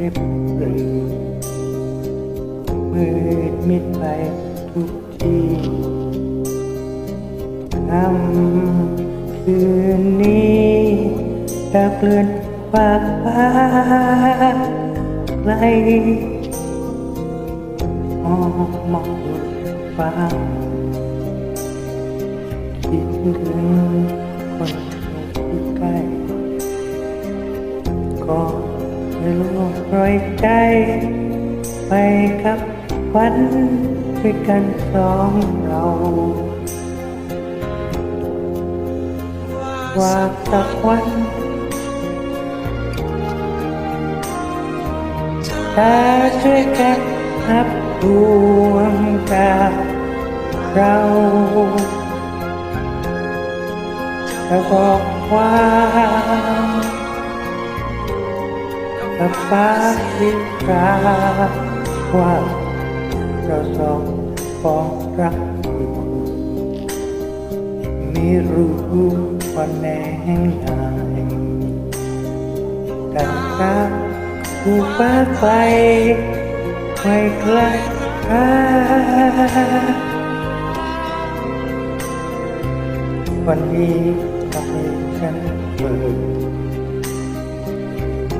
รียบเรีมืดมิดไปทุกทีคำคืนนี้ดาวเกลื่อนฝากฟ้าไกลมองมองบนฟ้าคิดถึงคน ไม่รู้ปล่อยใจ ไปกับฝันด้วยกันสองเราว่าสักวันถ้าช่วยกันนับดวงดาวเราจะบอกว่า กับฟ้าที่ราว่าเราสองปองรักอยู่ไม่รู้ว่าแน่ไหนกันครับผู้ฟ้าไปไม่ไกลรักวันนี้ทำให้ฉันเบื่อ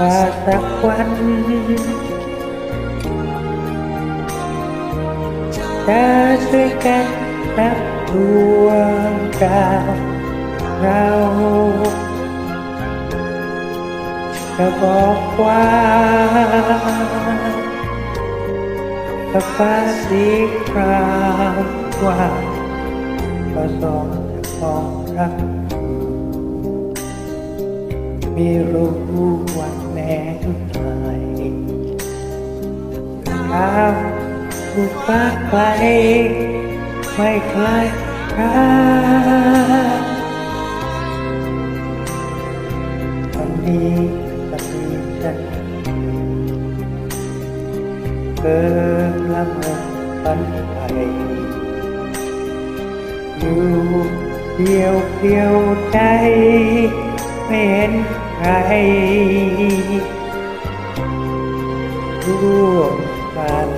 ว่าสักวันจะช่วยกันนับดวงดาวเราจะบอกว่ากับฟ้าสีครามว่าก็สองจะปองรักไม่ รู้วันแน่ไหนข้าวผู้ฟ้าไกลไม่ไกลรักวันนี้จะมีฉันเกินละเมอฝันไปอยู่เดียวเดียวใจไม่เห็น ใครร่วมกัน